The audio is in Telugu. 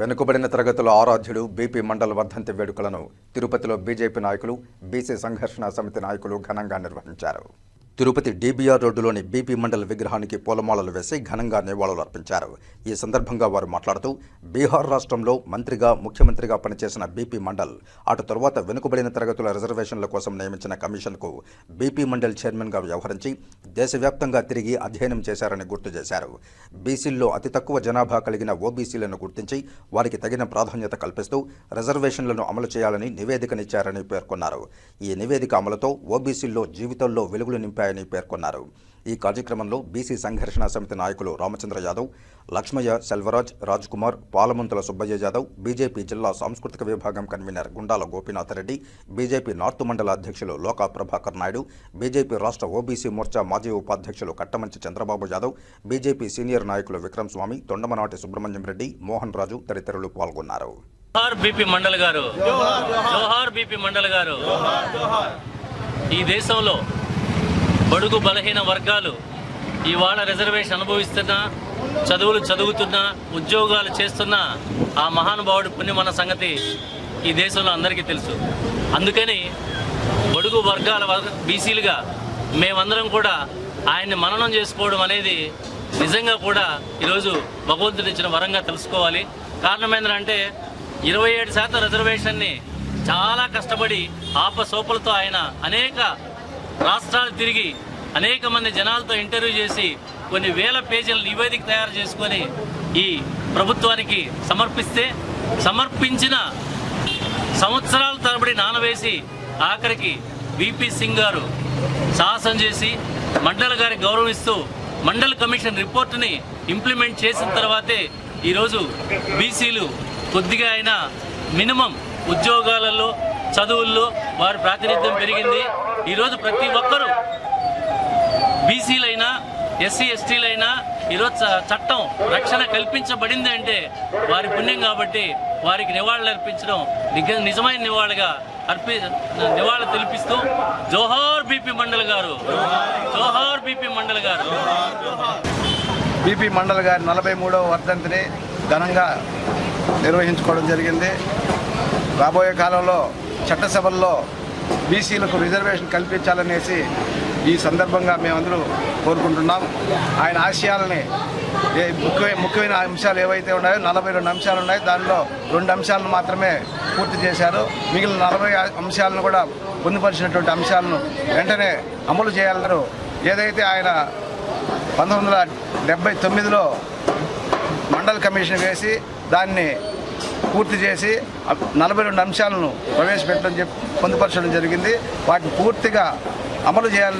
వెనుకబడిన తరగతుల ఆరాధ్యుడు బీపీ మండల్ వర్ధంతి వేడుకలను తిరుపతిలో బీజేపీ నాయకులు బీసీ సంఘర్షణ సమితి నాయకులు ఘనంగా నిర్వహించారు. తిరుపతి డీబీఆర్ రోడ్డులోని బీపీ మండల్ విగ్రహానికి పూలమాలలు వేసి ఘనంగా నివాళులు అర్పించారు. ఈ సందర్భంగా వారు మాట్లాడుతూ బీహార్ రాష్ట్రంలో మంత్రిగా ముఖ్యమంత్రిగా పనిచేసిన బీపీ మండల్ అటు తరువాత వెనుకబడిన తరగతుల రిజర్వేషన్ల కోసం నియమించిన కమిషన్కు బీపీ మండల్ చైర్మన్గా వ్యవహరించి దేశవ్యాప్తంగా తిరిగి అధ్యయనం చేశారని గుర్తు చేశారు. బీసీల్లో అతి తక్కువ జనాభా కలిగిన ఓబీసీలను గుర్తించి వారికి తగిన ప్రాధాన్యత కల్పిస్తూ రిజర్వేషన్లను అమలు చేయాలని నివేదికనిచ్చారని పేర్కొన్నారు. ఈ నివేదిక అమలుతో ఓబీసీల్లో జీవితంలో వెలుగులు నింపాయని పేర్కొన్నారు. ఈ కార్యక్రమంలో బీసీ సంఘర్షణ సమితి నాయకులు రామచంద్ర యాదవ్ లక్ష్మయ్య సెల్వరాజ్ రాజ్ కుమార్ పాలముంతల సుబ్బయ్య యాదవ్ బీజేపీ జిల్లా సాంస్కృతిక విభాగం convener Gundala Gopinath Reddy BJP north మండల అధ్యక్షులు లోకా ప్రభాకర్ నాయుడు బీజేపీ రాష్ట్ర ఓబీసీ మోర్చా మాజీ ఉపాధ్యక్షులు కట్టమంచి చంద్రబాబు యాదవ్ బీజేపీ సీనియర్ నాయకులు విక్రమ్ స్వామి తొండమనాటి సుబ్రహ్మణ్యం రెడ్డి మోహన్ రాజు తదితరులు పాల్గొన్నారు. జోహార్ బీపీ మండల్ గారు. జోహార్ బీపీ మండల్ గారు. ఈ దేశంలో బడుగు బలహీన వర్గాలు ఇవాళ రిజర్వేషన్ అనుభవిస్తున్నా చదువులు చదువుతున్నా ఉద్యోగాలు చేస్తున్నా ఆ మహానుభావుడు పుణ్యమన్న సంగతి ఈ దేశంలో అందరికీ తెలుసు. అందుకని బడుగు వర్గాల బీసీలుగా మేమందరం కూడా ఆయన్ని మననం చేసుకోవడం అనేది నిజంగా కూడా ఈరోజు భగవంతుడు ఇచ్చిన వరంగా తెలుసుకోవాలి. కారణం ఏంటంటే ఇరవై ఏడు శాతం రిజర్వేషన్ని చాలా కష్టపడి ఆపసోపలతో ఆయన అనేక రాష్ట్రాలు తిరిగి అనేక మంది జనాలతో ఇంటర్వ్యూ చేసి కొన్ని వేల పేజీల నివేదిక తయారు చేసుకొని ఈ ప్రభుత్వానికి సమర్పిస్తే సమర్పించిన సంవత్సరాల తరబడి నానవేసి ఆఖరికి విపి సింగ్ గారు సాహసం చేసి మండల గారి గౌరవిస్తూ మండల కమిషన్ రిపోర్టుని ఇంప్లిమెంట్ చేసిన తర్వాతే ఈరోజు బీసీలు కొద్దిగా అయినా మినిమం ఉద్యోగాలలో చదువుల్లో వారి ప్రాతినిధ్యం పెరిగింది. ఈరోజు ప్రతి ఒక్కరూ బీసీలైనా ఎస్సీ ఎస్టీలైనా ఈరోజు చ- చట్టం రక్షణ కల్పించబడింది అంటే వారి పుణ్యం కాబట్టి వారికి నివాళులు అర్పించడం నిజమైన నివాళిగా అర్పి నివాళులు తెలిపిస్తూ జోహార్ బీపీ మండల్ గారు జోహార్ బీపీ మండల్ గారు. బీపీ మండల్ గారి నలభై మూడవ వర్ధంతిని ఘనంగా నిర్వహించుకోవడం జరిగింది. రాబోయే కాలంలో చట్టసభల్లో బీసీలకు రిజర్వేషన్ కల్పించాలనేసి ఈ సందర్భంగా మేమందరూ కోరుకుంటున్నాం. ఆయన ఆశయాలని ముఖ్యమైన ముఖ్యమైన అంశాలు ఏవైతే ఉన్నాయో నలభై రెండు అంశాలు ఉన్నాయి. దానిలో రెండు అంశాలను మాత్రమే పూర్తి చేశారు. మిగిలిన నలభై అంశాలను కూడా పొందుపరిచినటువంటి అంశాలను వెంటనే అమలు చేయాలన్నారు ఏదైతే ఆయన పంతొమ్మిది వందల డెబ్బై తొమ్మిదిలో మండల్ కమిషన్ వేసి దాన్ని పూర్తి చేసి నలభై రెండు అంశాలను ప్రవేశపెట్టడం చెప్పి పొందుపరచడం జరిగింది. వాటిని పూర్తిగా అమలు చేయాలని